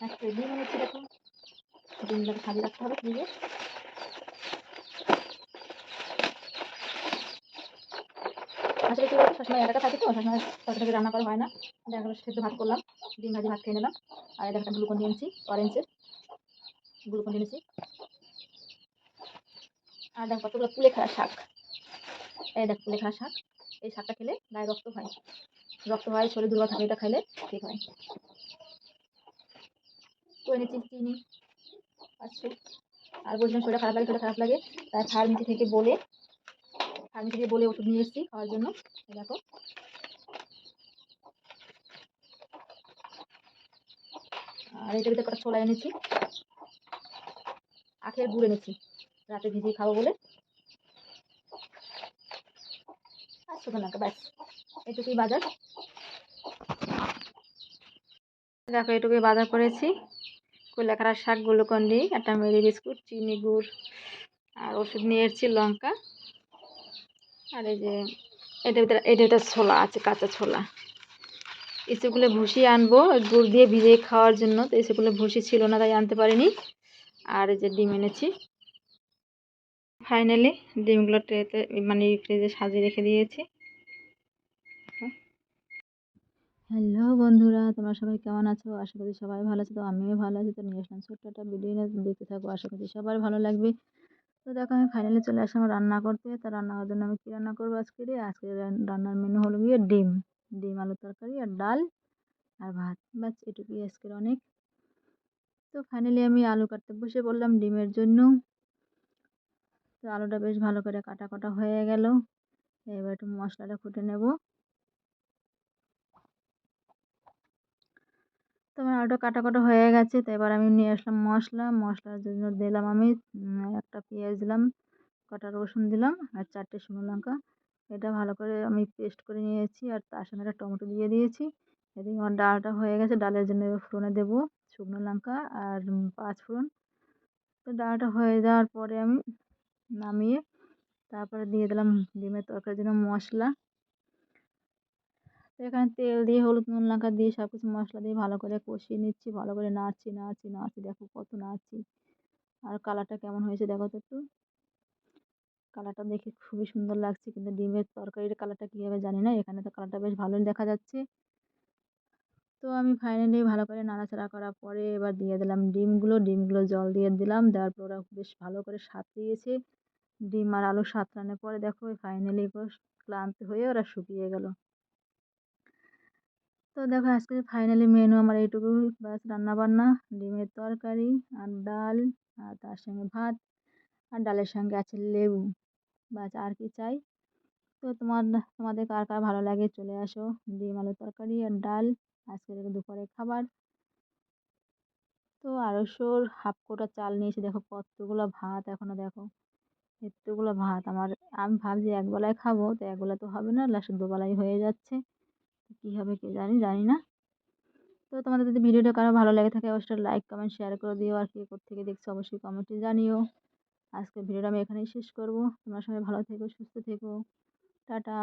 একটা ডিম এনেছি দেখো ডিমটাকে সাজিয়ে রাখতে হবে ফ্রিজে। আসলে কি বলতো সবসময় একা থাকি তো, সবসময় তরকারি রান্না করা হয় না। দেখা গেলো সেদ্ধ ভাত করলাম, ডিম ভাজি ভাত খেয়ে নিলাম। আর দেখো, একটা গ্লুকন এনেছি অরেঞ্জের গ্লুকন এনেছি। আর দেখো, কতগুলো কুলেখাড়া শাক। এই দেখ কুলেখাড়া শাক। এই শাকটা খেলে গায়ে রক্ত হয়। রক্ত হয়, শরীর দুর্বল থাকে, এটা খাইলে ঠিক হয়। চিনি আর বলছিলাম খারাপ লাগে, শরীরটা খারাপ লাগে। তাই ফার্মেসি থেকে বলে ফার্মেসি থেকে বলে ওষুধ নিয়ে এসেছি খাওয়ার জন্য। দেখো। আর ভিতরে কটা ছোলা এনেছি। আখের গুড় এনেছি। রাতে ভিজিয়ে খাব বলে। ব্যাস। এটুকুই বাজার। দেখো, এটুকুই বাজার করেছি। কুলেখাড়ার শাক গ্লুকন্ডি একটা মেরি বিস্কুট, চিনি গুড়, আর ওষুধ নিয়ে এসেছি লঙ্কা। আর এই যে এটার ভিতরে এটা ভিতরে ছোলা আছে, কাঁচা ছোলা। এসবগুলো ভুসি আনব, গুড় দিয়ে ভিজিয়ে খাওয়ার জন্য। তো এসবগুলো ভুসি ছিল না, তাই আনতে পারিনি। আর এই যে ডিম এনেছি। ফাইনালি ডিমগুলো ট্রেতে মানে ফ্রিজে সাজিয়ে রেখে দিয়েছি। হ্যালো বন্ধুরা, তোমরা সবাই কেমন আছো? আশা করি সবাই ভালো আছো। তো আমিও ভালো আছি। তো নিয়ে আসলাম ছোট্ট একটা ভিডিও দেখতে থাকব আশা করি সবার ভালো লাগবে। তো দেখো, আমি ফাইনালি চলে আসলাম রান্না করতে। তা রান্না করার জন্য আমি কী রান্না করব আজকে রে? আজকে রান্নার মেনু হলো গিয়ে ডিম। ডিম আলু তরকারি আর ডাল আর ভাত। বাস এটুকুই আজকের অনেক। তো ফাইনালি আমি আলু কাটতে বসে পড়লাম ডিমের জন্য। তো আলুটা বেশ ভালো করে কাটা কাটা হয়ে গেল। এবার একটু মশলাটা ফুটে নেব। তো আমার আলুটা কাটা কাটা হয়ে গেছে, তো এবার আমি নিয়ে আসলাম মশলা। মশলার জন্য দিলাম আমি একটা পেঁয়াজ দিলাম, কটা রসুন দিলাম আর চারটে শুকনো লঙ্কা। এটা ভালো করে আমি পেস্ট করে নিয়েছি আর তার সঙ্গে একটা টমেটো দিয়ে দিয়েছি। এদিকে আমার ডালটা হয়ে গেছে, ডালের জন্য ফোড়নে দেবো শুকনো লঙ্কা আর পাঁচ ফোড়ন। তো ডালটা হয়ে যাওয়ার পরে আমি নামিয়ে তারপরে দিয়ে দিলাম ডিমের তরকারির জন্য মশলা। এখানে তেল দিয়ে, হলুদ, নুন, লঙ্কা দিয়ে সব কিছু মশলা দিয়ে ভালো করে কষিয়ে নিচ্ছি, ভালো করে নাড়ছি নাড়ছি নাড়ছি। দেখো কত নাড়ছি। আর কালারটা কেমন হয়েছে দেখো তো একটু। কালারটা দেখে খুবই সুন্দর লাগছে, কিন্তু ডিমের তরকারির কালারটা কীভাবে জানি না, এখানে তো কালারটা বেশ ভালোই দেখা যাচ্ছে। তো আমি ফাইনালি ভালো করে নাড়াচাড়া করার পরে এবার দিয়ে দিলাম ডিমগুলো। ডিমগুলো জল দিয়ে দিলাম, দেওয়ার পর ওরা বেশ ভালো করে দিয়েছে ডিম আর আলু সাঁতরানোর পরে দেখো ফাইনালি ক্লান্ত হয়ে ওরা শুকিয়ে গেল। তো দেখো আজকে ফাইনালি মেনু আমার এইটুকু। ব্যাস রান্নাবান্না, ডিমের তরকারি, আর ডাল, আর তার সঙ্গে ভাত, আর ডালের সঙ্গে আছে লেবু। বাস আর কি চাই? তো তোমার, তোমাদের কার কার ভালো লাগে চলে আসো। ডিম আলু তরকারি, আর ডাল, আজকের দুপুরের খাবার। তো আড়াইশোর হাফ কোটা চাল নিয়েছি। দেখো কতগুলো ভাত এখনও দেখো। এতগুলো ভাত আমার, আমি ভাবছি একবেলায় খাব, তো একবেলা তো হবে না, লাস্ট দুবেলাই হয়ে যাচ্ছে। কী হবে কে জানি জানি না। তো তোমাদের যদি ভিডিওটা কারও ভালো লাগে থাকে, অবশ্যই লাইক কমেন্ট শেয়ার করে দিও। আর কে থেকে দেখছ, অবশ্যই কমেন্টে জানিও। আজকের ভিডিওটা আমি এখানেই শেষ করব। তোমরা সবাই ভালো থেকো, সুস্থ থেকো। টাটা।